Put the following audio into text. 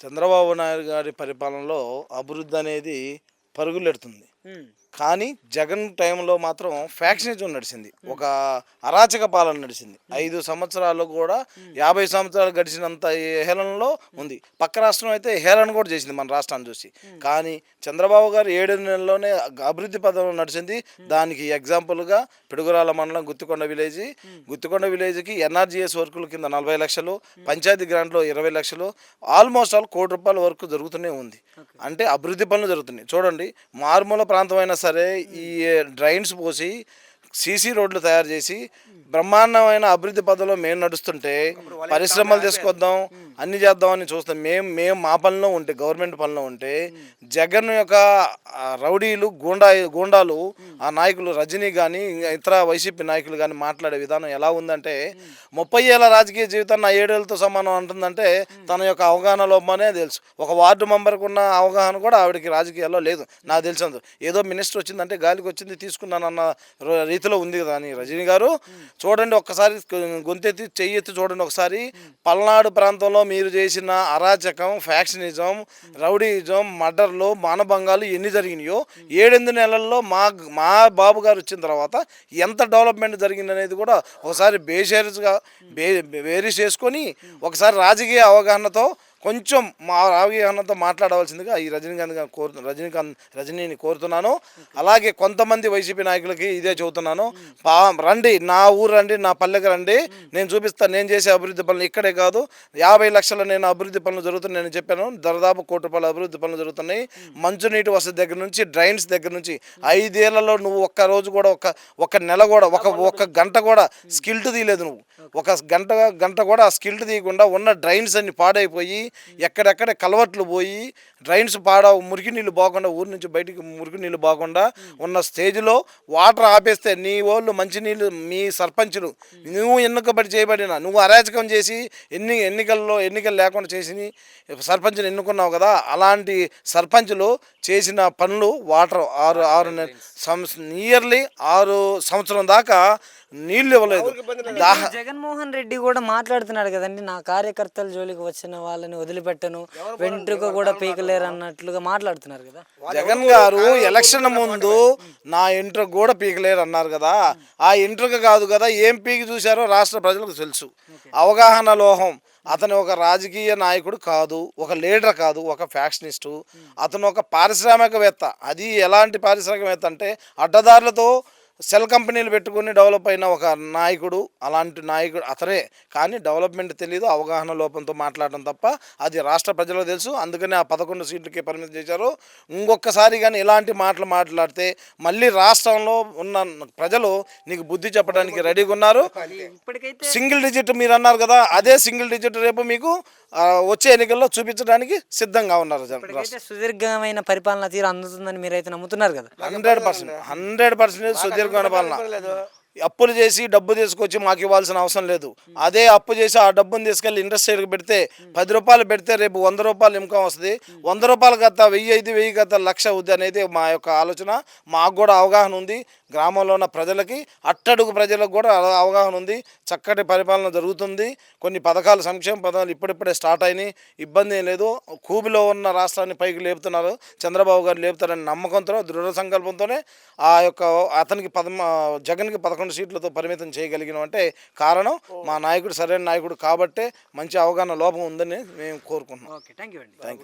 చంద్రబాబు నాయుడు గారి పరిపాలనలో అభివృద్ధి అనేది పరుగులెడుతుంది. కానీ జగన్ టైంలో మాత్రం ఫ్యాక్షనిజం నడిచింది. ఒక అరాచక పాలన నడిచింది. ఐదు సంవత్సరాలు కూడా యాభై సంవత్సరాలు గడిచినంత ఈ హేళనలో ఉంది. పక్క రాష్ట్రం అయితే హేళన కూడా చేసింది మన రాష్ట్రాన్ని చూసి. కానీ చంద్రబాబు గారు ఏడు నెలల్లోనే అభివృద్ధి పథంలో నడిచింది. దానికి ఎగ్జాంపుల్గా పిడుగురాల మండలం గుత్తికొండ విలేజ్. గుత్తికొండ విలేజ్కి ఎన్ఆర్జీఎస్ వర్కుల కింద నలభై లక్షలు పంచాయతీ గ్రాంట్లో ఇరవై లక్షలు ఆల్మోస్ట్ ఆల్ కోటి రూపాయల వరకు జరుగుతూనే ఉంది. అంటే అభివృద్ధి పనులు జరుగుతున్నాయి. చూడండి మారుమూల ప్రాంతం అయినా సరే ఈ డ్రైన్స్ పోసి సీసీ రోడ్లు తయారు చేసి బ్రహ్మాండమైన అభివృద్ధి పదంలో మేము నడుస్తుంటే పరిశ్రమలు తీసుకొద్దాం అన్ని చేద్దామని చూస్తాం మేము మేము మా పనిలో ఉంటే గవర్నమెంట్ పనిలో ఉంటే జగన్ యొక్క రౌడీలు గూండా గూండాలు ఆ నాయకులు రజనీ కానీ ఇతర వైసీపీ నాయకులు కానీ మాట్లాడే విధానం ఎలా ఉందంటే ముప్పై ఏళ్ళ రాజకీయ జీవితం నా ఏడేళ్ళతో సమానం అంటుందంటే తన యొక్క అవగాహన లోపమనే తెలుసు. ఒక వార్డు మెంబర్కి ఉన్న అవగాహన కూడా ఆవిడకి రాజకీయాల్లో లేదు. నాకు తెలిసినందు ఏదో మినిస్టర్ వచ్చిందంటే గాలికి వచ్చింది తీసుకున్నానన్న రీతిలో ఉంది కదా అని రజనీ గారు. చూడండి ఒక్కసారి గొంతెత్తి చెయ్యెత్తి చూడండి ఒకసారి. పల్నాడు ప్రాంతంలో మీరు చేసిన అరాచకం ఫ్యాక్షనిజం రౌడీజం మర్డర్లు మానభంగాలు ఎన్ని జరిగినాయో ఏడెనిమిది నెలల్లో మా మా బాబు గారు వచ్చిన తర్వాత ఎంత డెవలప్మెంట్ జరిగిందనేది కూడా ఒకసారి బేషేర్స్గా బే వేరీ చేసుకొని ఒకసారి రాజకీయ అవగాహనతో కొంచెం మా అవగాహనతో మాట్లాడవలసిందిగా ఈ రజనీకాంత్ కోరు రజనీకాంత్ రజనీని కోరుతున్నాను. అలాగే కొంతమంది వైసీపీ నాయకులకి ఇదే చెబుతున్నాను. పా రండి నా ఊరు రండి నా పల్లెకి రండి. నేను చూపిస్తాను నేను చేసే అభివృద్ధి పనులు ఇక్కడే కాదు. యాభై లక్షల నేను అభివృద్ధి పనులు జరుగుతున్నాయి నేను చెప్పాను. దాదాపు కోటి రూపాయల అభివృద్ధి పనులు జరుగుతున్నాయి. మంచునీటి వసతి దగ్గర నుంచి డ్రైన్స్ దగ్గర నుంచి ఐదేళ్ళలో నువ్వు ఒక్క రోజు కూడా ఒక ఒక నెల కూడా ఒక ఒక గంట కూడా స్కిల్ట్ తీయలేదు నువ్వు. ఒక గంట గంట కూడా స్కిల్ట్ తీయకుండా ఉన్న డ్రైన్స్ అన్ని పాడైపోయి ఎక్కడెక్కడ కలవట్లు పోయి డ్రైన్స్ పాడ మురికి నీళ్ళు బాగకుండా ఊరి నుంచి బయటికి మురికి నీళ్ళు బాగకుండా ఉన్న స్టేజ్లో వాటర్ ఆపేస్తే నీ వాళ్ళు మంచినీళ్ళు మీ సర్పంచులు నువ్వు ఎన్నుకబడి చేయబడిన నువ్వు అరాచకం చేసి ఎన్ని ఎన్నికల్లో ఎన్నికలు లేకుండా చేసి సర్పంచ్ని ఎన్నుకున్నావు కదా అలాంటి సర్పంచులు చేసిన పనులు వాటర్ ఆరు ఆరు నియర్లీ ఆరు సంవత్సరం దాకా నీళ్ళు ఇవ్వలేదు. జగన్మోహన్ రెడ్డి కూడా మాట్లాడుతున్నాడు కదండి నా కార్యకర్తల జోలికి వచ్చిన వాళ్ళని వదిలిపెట్టను వెంట్రుక కూడా పీకలేరు అన్నట్లుగా మాట్లాడుతున్నారు కదా. జగన్ గారు ఎలక్షన్ ముందు నా ఇంటర్ కూడా పీకలేరు అన్నారు కదా. ఆ ఇంటర్కి కాదు కదా ఏం పీకి చూశారో రాష్ట్ర ప్రజలకు తెలుసు. అవగాహన లోహం. అతను ఒక రాజకీయ నాయకుడు కాదు ఒక లీడర్ కాదు ఒక ఫ్యాక్షనిస్టు. అతను ఒక పారిశ్రామికవేత్త. అది ఎలాంటి పారిశ్రామికవేత్త అంటే అడ్డదారులతో సెల్ కంపెనీలు పెట్టుకుని డెవలప్ అయిన ఒక నాయకుడు అలాంటి నాయకుడు అతనే. కానీ డెవలప్మెంట్ తెలియదు అవగాహన లోపంతో మాట్లాడడం తప్ప అది రాష్ట్ర ప్రజలకు తెలుసు. అందుకని ఆ పదకొండు సీట్లకి పరిమితం చేశారు. ఇంకొకసారి కానీ ఇలాంటి మాటలు మాట్లాడితే మళ్ళీ రాష్ట్రంలో ఉన్న ప్రజలు నీకు బుద్ధి చెప్పడానికి రెడీగా ఉన్నారు. ఇప్పటికైతే సింగిల్ డిజిట్ మీరు అన్నారు కదా అదే సింగిల్ డిజిట్ రేపు మీకు వచ్చే ఎన్నికల్లో చూపించడానికి సిద్ధంగా ఉన్నారు సుదీర్ఘమైన పరిపాలన తీరు అందుతుందని మీరైతే నమ్ముతున్నారు కదా? Hundred percent. హండ్రెడ్ పర్సెంట్ సుదీర్ఘమైన పాలన. అప్పులు చేసి డబ్బు తీసుకొచ్చి మాకు ఇవ్వాల్సిన అవసరం లేదు. అదే అప్పు చేసి ఆ డబ్బును తీసుకెళ్ళి ఇండస్ట్రీకి పెడితే పది రూపాయలు పెడితే రేపు వంద రూపాయలు ఇన్కమ్ వస్తుంది. వంద రూపాయలు గత వెయ్యి ఐదు వెయ్యి గత లక్ష అవుద్ది అనేది మా యొక్క ఆలోచన. మాకు కూడా అవగాహన ఉంది. గ్రామంలో ఉన్న ప్రజలకి అట్టడుగు ప్రజలకు కూడా అవగాహన ఉంది. చక్కటి పరిపాలన జరుగుతుంది. కొన్ని పథకాలు సంక్షేమ పథకాలు ఇప్పుడిప్పుడే స్టార్ట్ అయినాయి. ఇబ్బంది ఏం లేదు. కూబిలో ఉన్న రాష్ట్రాన్ని పైకి లేపుతున్నారు. చంద్రబాబు గారు లేపుతారని నమ్మకంతో దృఢ సంకల్పంతోనే ఆ యొక్క అతనికి పదమ జగన్కి పథకం పదకొండు సీట్లతో పరిమితం చేయగలిగినాం అంటే కారణం మా నాయకుడు సరైన నాయకుడు కాబట్టే మంచి అవగాహన లోపం ఉందని మేము కోరుకుంటున్నాం. Thank you